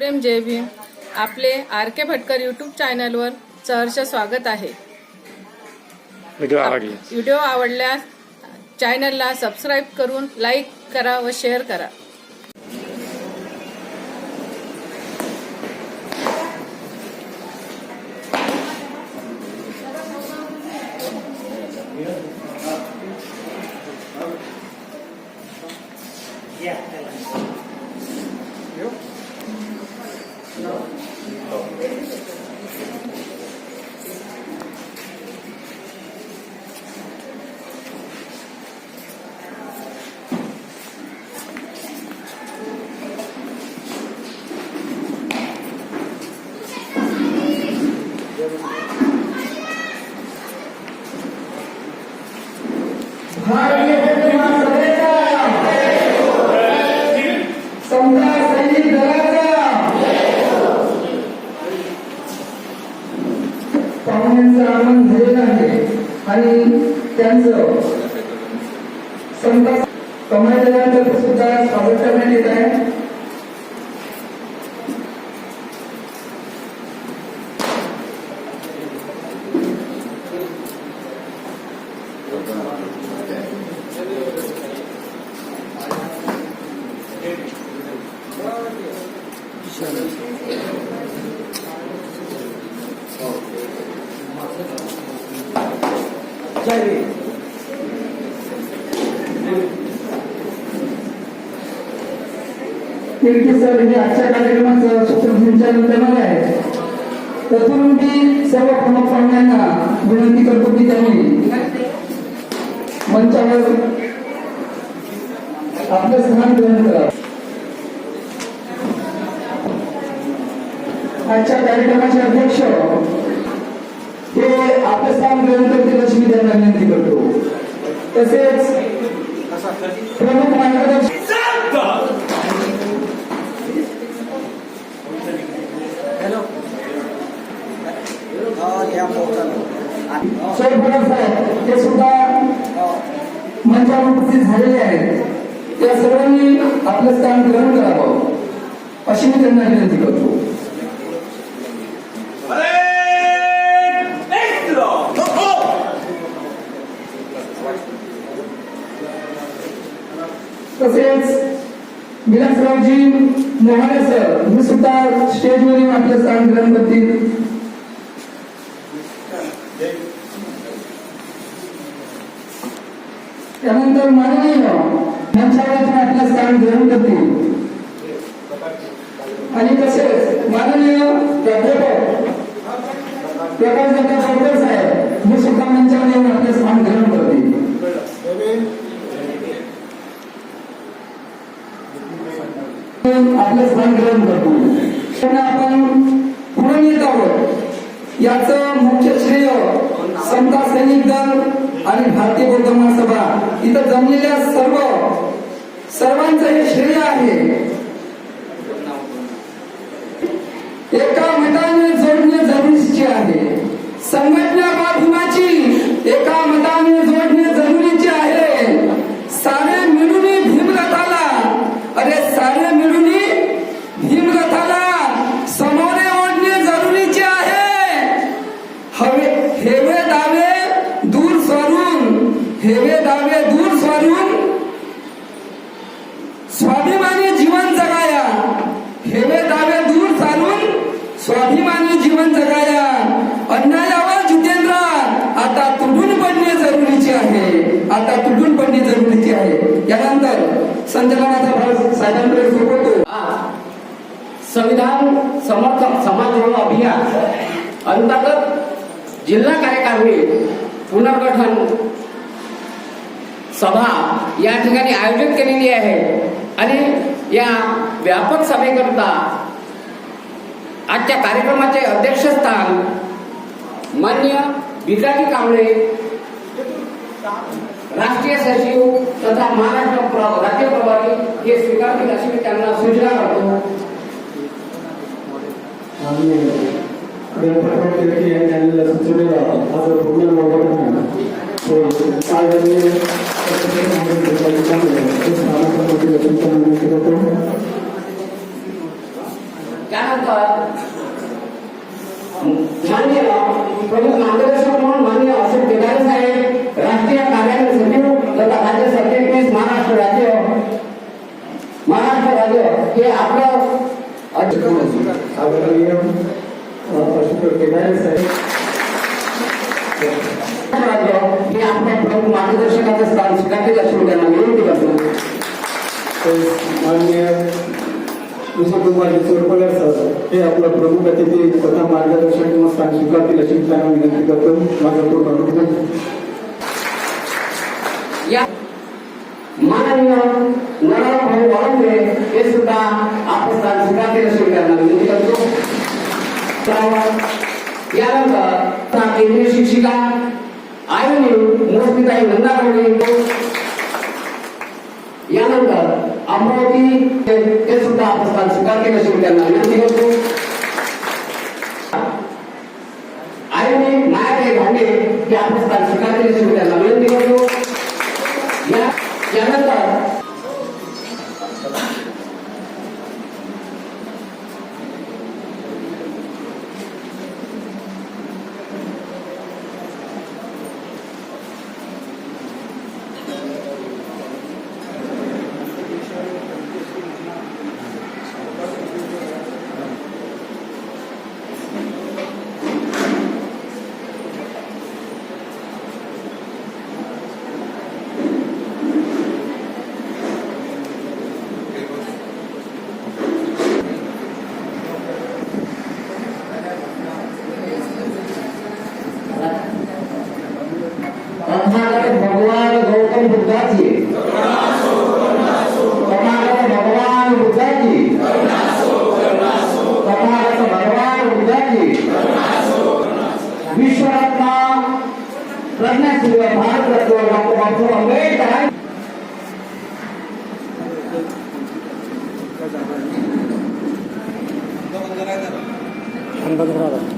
प्रेम जय भीम. आपले आर के भटकर यूट्यूब चॅनलवर सहर्ष स्वागत आहे. व्हिडिओ आवडले व्हिडिओ आवडल्यास चॅनलला सबस्क्राईब करून लाईक करा व शेअर करा. पाहुण्यांचं आगमन झालेलं आहे आणि त्यांचं तिरकी सर हे आजच्या कार्यक्रमाचं सूत्रसंचालन करणार आहे तत्पूर्वी मी सर्व प्रमुख पाहुण्यांना विनंती करतो की त्यांनी मंचावर आपलं स्थान ग्रहण करा आजच्या कार्यक्रमाचे अध्यक्ष हे आपलं स्थान ग्रहण करतील अशी मी त्यांना विनंती करतो तसेच प्रमुख मार्गदर्शक साहेब ते सुद्धा मंचावर उपस्थित झालेले आहेत. त्या सर्वांनी आपलं स्थान ग्रहण करावं. अशी मी त्यांना विनंती करतो तसेच विलासरावजी मोहाणे सर मी सुद्धा स्टेजवरील आपलं स्थान ग्रहण करतील त्यानंतर माननीय मंचावर आपलं स्थान ग्रहण करतील आणि तसेच माननीय प्राध्यापक प्रकाश दत्ता चौधरी साहेब मी सुद्धा मंचावर येऊन आपलं स्थान ग्रहण करतील आपलं स्थान ग्रहण करतो. आपण पुढे येत आहोत. याचं मुख्य श्रेय समता सैनिक दल आणि भारतीय बौद्ध महासभा इथं जमलेल्या सर्व सर्वांचं हे श्रेय आहे. हेवे दावे दूर सारून स्वाभिमानी जीवन जगाया. हेवे दावे दूर सारून स्वाभिमानी जीवन जगाया. अन्यायावर जितेंद्र आता तुटून पडणे जरुरीचे आहे. आता तुटून पडणे जरुरीचे आहे. यानंतर संचलनाचा भाग साहेबांकडे सोपवतो. संविधान समर्थक समाज जोडो अभियान अंतर्गत जिल्हा कार्यकारिणी पुनर्गठन सभा या ठिकाणी आयोजित केलेली आहे. आणि या व्यापक सभेकरता आजच्या कार्यक्रमाचे अध्यक्षस्थान मान्य बिजाजी कांबळे राष्ट्रीय सचिव तथा महाराष्ट्र राज्य प्रभारी हे स्वीकारतील अशी मी त्यांना सूचना करतो. आणि गणपतराव टिळके यांनी आणलेला सुचवलेला हा जो पूर्ण मोबाईल आहे तो आदरणीय स्थानापन्न विनंती करतो त्यानंतर माननीय प्रमुख मार्गदर्शक म्हणून माननीय अशोक केदारे साहेब राष्ट्रीय कार्यालय सचिव तथा राज्य सरचिटणीस महाराष्ट्र राज्य महाराष्ट्र राज्य हे। आपलं अध्यक्ष आदरणीय अशोक केदारे साहेब राज्य हे आपल्या प्रमुख मार्गदर्शकाचं स्थान स्वीकारते अशी त्यांना विनंती करतो. माननीय विजयकुमार चोरपगार सर हे आपलं प्रमुख अतिथी तथा मार्गदर्शक किंवा स्थान स्वीकारतील अशी त्यांना विनंती करतो. माझा पूर्ण वाळंबे हे सुद्धा आपण स्वीकारतील अशी त्यांना विनंती करतो. तर यानंतर केंद्रीय शिक्षिका आयोनी मोस्तीताई नंदागवडे यानंतर अमरावती ते सुद्धा आपण स्वीकार स्वीकारतील अशी त्यांना विनंती करतो. आयोनी मायाबाई भांडे ते आपण स्वीकार केले अशी त्यांना विनंती करतो. यानंतर तथागत भगवान गौतम बुद्धाची तथागत भगवान बुद्धाची तथागत भगवान बुद्धाची विश्वरत्न प्रज्ञाश्री भारतरत्न डॉक्टर बाबासाहेब आंबेडकर यानंतर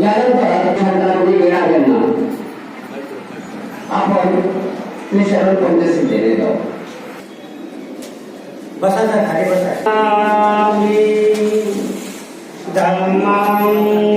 यानंतर छात्रांनी वेळा यांना आपण श्री शरण पंचसिद्धी देत आहोत बसायचं खाली बसायचं धम्मं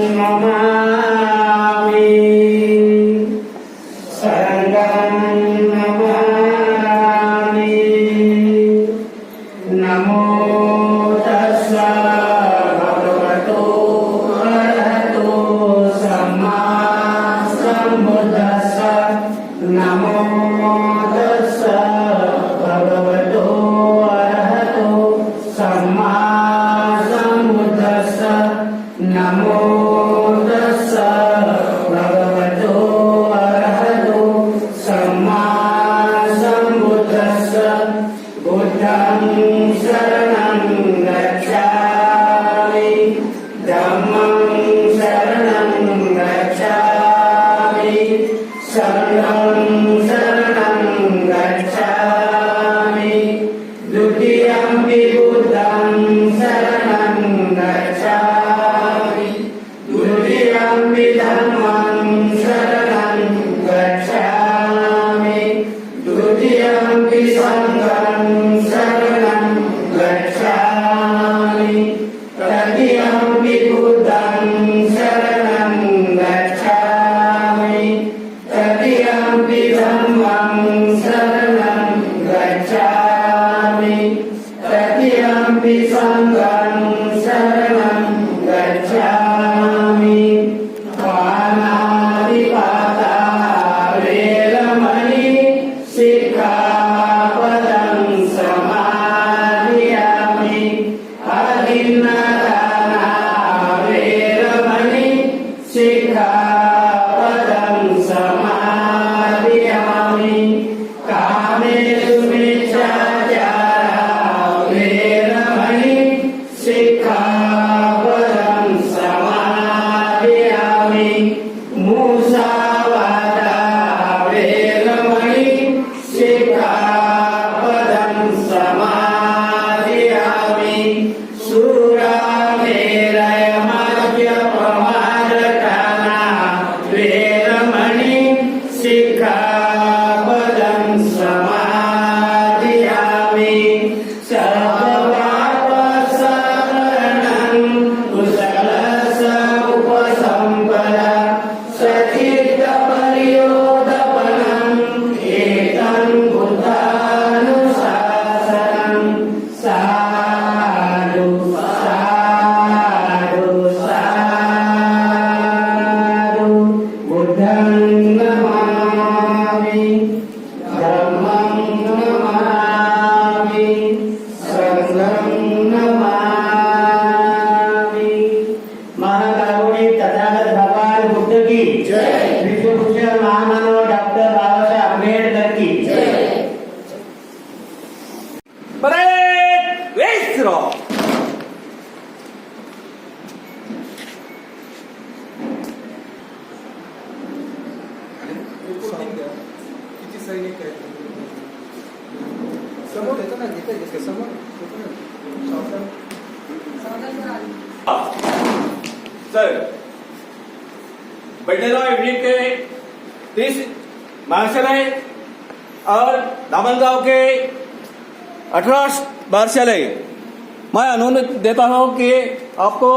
अठारह बारशालय मैं अनुरोध देता हूं कि आपको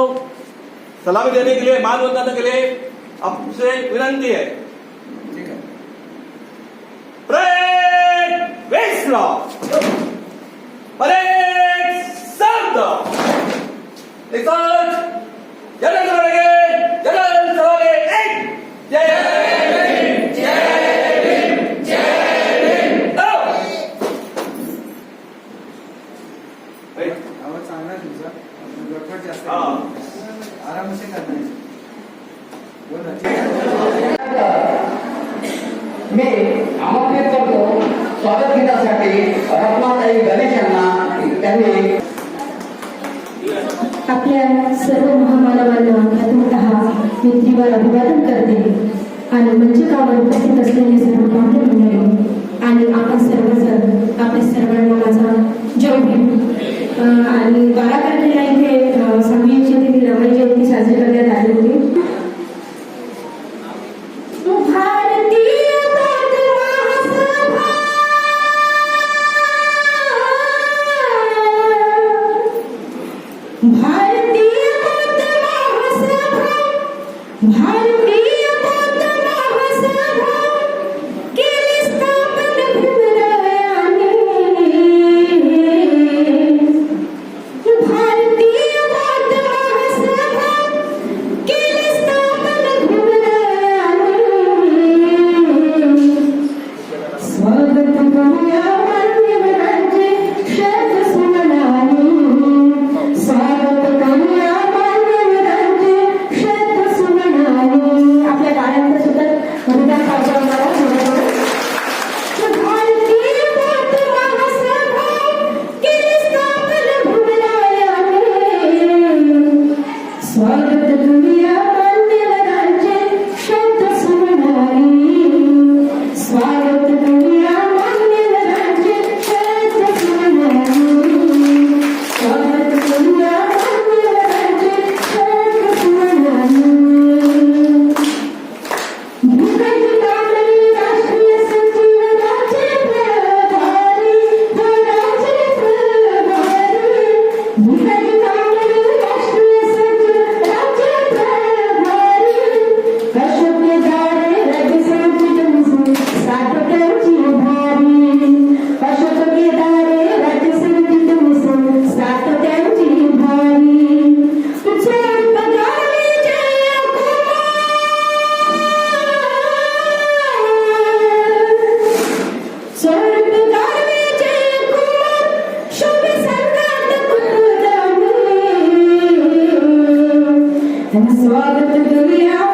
सलामी देने के लिए मान बताने के लिए आपसे विनंती है। परेड वेस्ट्रो परेड शब्द रिसर्च जनरल करेंगे जनरल चलोगे एक। जय भीम जय भीम जय भीम दो आवाज चांगला आहे तुमचा गडबड जास्त हा. आरामसे करणार बोल ना मी आमंत्रित करतो स्वागत गीतासाठी रत्नाताई गणेश यांना. त्यांनी आपल्या सर्व महामानवांना प्रथमतः मी त्रिवार अभिवादन करते आणि मंचकावर उपस्थित असलेले सर्व पाहुणे मंडळी आणि आपण सर्वजण आपल्या सर्वांना माझा जय आणि बारा तारखेला इथे And so I looked at the.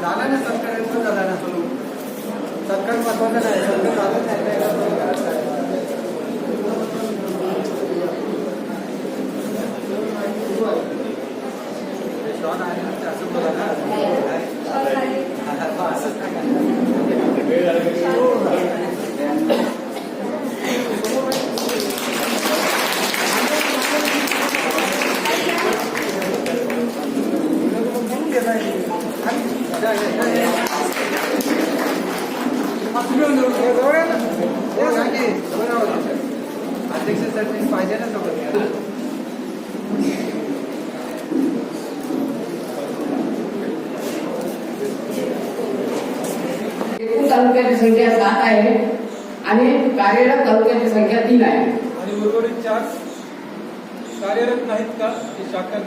झाला ना सरकार झाला ना. सुरू सरकार महत्वाचं नाही सरकार झालं नाही. तालुक्याची संख्या सात आहे आणि कार्यरत तालुक्याची संख्या तीन आहे. आणि उर्वरित चार कार्यरत नाहीत का? ते शाखा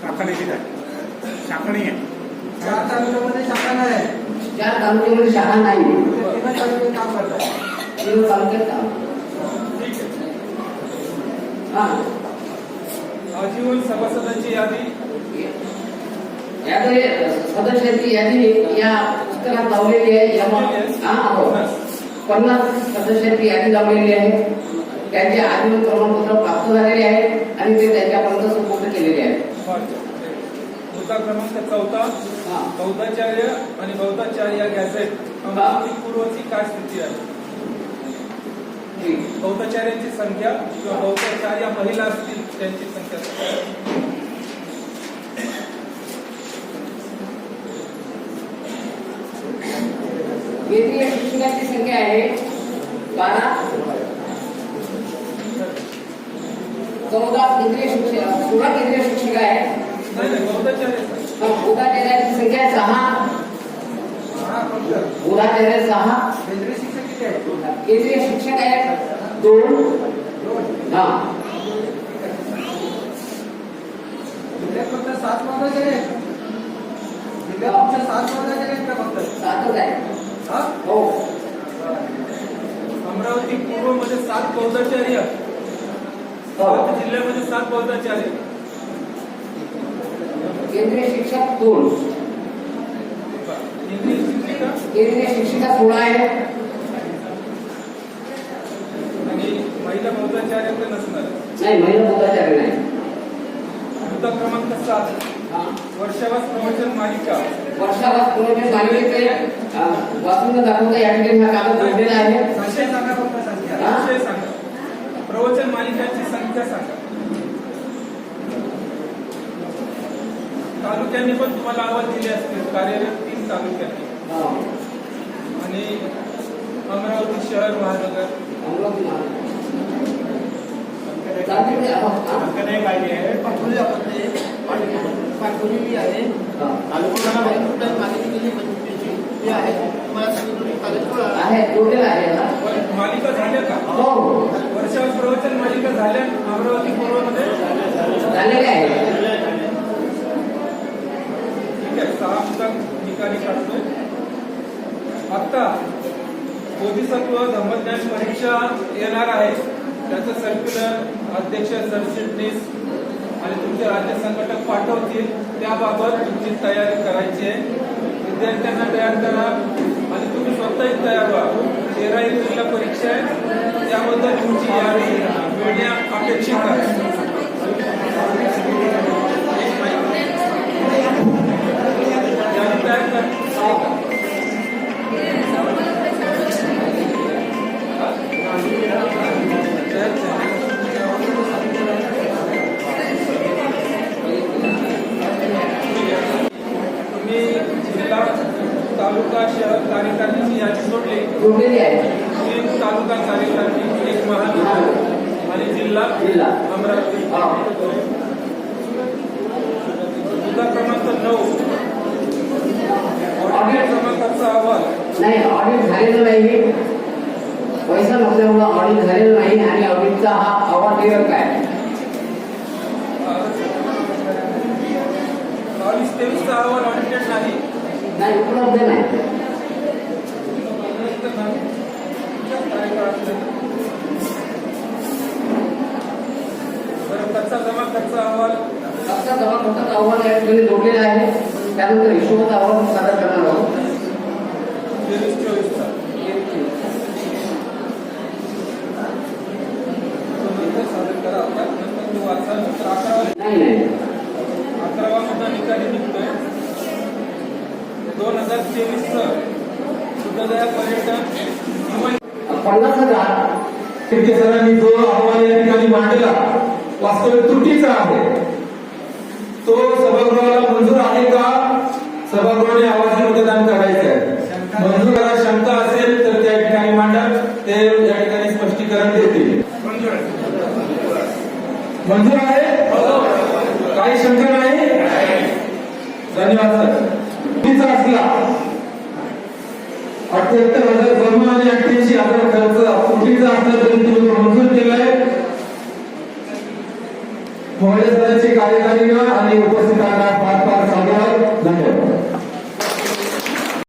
शाखा नाही शाखा नाही आहे. चार तालुक्यामध्ये शाखा नाही चार तालुक्यामध्ये शाखा नाही तालुक्यात काम करतात. तालुक्यात काम. ठीक आहे. हा. आजीवन सभासदांची यादी याकडे सदस्यांची यादी या पुस्तकात लावलेली आहे यामध्ये हा पन्नास सदस्यांची यादी लावलेली आहे. त्यांचे आजीवन प्रमाणपत्र प्राप्त झालेले आहे आणि ते त्यांच्यापर्यंत सुपूर्द केलेले आहे. मुद्दा क्रमांक चौथा हा. बौद्धाचार्य आणि बौद्धाचार्य गॅझेट पूर्वची काय स्थिती आहे. बौद्धाचार्यांची संख्या किंवा बौद्धाचार्य महिला असतील त्यांची संख्या केंद्रीय शिक्षकांची संख्या आहे बारा चौदा केंद्रीय शिक्षक सोळा केंद्रीय शिक्षक आहे नाही नाही, बौद्धाचार्य बुधाचार्यांची संख्या सहा। बुधाचार्य सहा केंद्रीय शिक्षक किती आहेत केंद्रीय शिक्षक आहेत दोन हा। जिल्ह्यात फक्त सात बौद्धाचार्य आहेत जिल्ह्यात फक्त सात बौद्धाचार्य आहेत का फक्त सातच आहे हा? अमरावती पूर्वमध्ये सात बौद्धाचार्य हो. सात जिल्ह्यामध्ये सात बौद्धाचार्य केंद्रीय शिक्षक दोन. केंद्रीय शिक्षिका? केंद्रीय शिक्षिका सोळा आहे. आणि महिला बौद्धाचार्य तर नसणार. नाही महिला बुधाचार्य नाही. मुद्दा क्रमांक सात. वर्षावास प्रवचन मालिका. वर्षावास पुरवठे मालिकेचे अ, वाचून दाखवता या ठिकाणी हा कागद जोडलेला आहे संशय सांगा फक्त संख्या संशय सांगा प्रवचन मालिकांची संख्या सांगा तालुक्यांनी पण तुम्हाला आवाज़ दिले असतील. कार्यरत तीन तालुक्यांनी. आणि अमरावती शहर महानगर. अमरावती महानगर. हा? पाठवली ते आहे हा. आहे जोडलेला आहे मालिका झाल्या का? हो. वर्षावर प्रवचन मालिका झाल्या अमरावती पूर्वमध्ये? झालेले आहे ठीक आहे सहा मुद्दा निकाली काढतोय. आता बोधिसत्व धर्मज्ञान परीक्षा येणार आहे. त्याचं सर्क्युलर अध्यक्ष सरचिटणीस आणि तुमचे राज्य संघटक पाठवतील. त्याबाबत तुमची तयारी करायची आहे. विद्यार्थ्यांना तयार करा आणि तुम्ही स्वतःही तयार व्हा. तेरा एप्रिलला परीक्षा आहे त्याबद्दल तुमची यादी मिळण्या अपेक्षित आहे यादी तालुका शहर कार्यकारिणीची यादी सोडली तीन तालुका कार्यकारिणी एक महानगर आणि जिल्हा जिल्हा. अमरावती हा. मुद्दा क्रमांक नऊ ऑडिट क्रमांकाचा अहवाल नाही ऑडिट झालेलं नाही पैसा नसल्यामुळं ऑडिट झालेलं नाही आणि ऑडिटचा हा अवाढव्य आहे बावीस तेवीसचा अहवाल ऑडिटेड नाही उपलब्ध नाही कच्चा जमा खर्चाचा अहवाल या ठिकाणी जोडलेला आहे त्यानंतर हिशोबाचा अहवाल सादर करणार आहोत तेवीस चोवीसचा सादर करा नाही नाही. अकरावा मुद्दा निकाली. हजार तेवीसचं शुद्धदया पर्यटन पन्नास हजार. तिरके सरांनी जो अहवाल या ठिकाणी मांडला वास्तविक त्रुटीचा आहे. तो सभागृहाला मंजूर आहे का? सभागृहाने आवाजी मतदान करा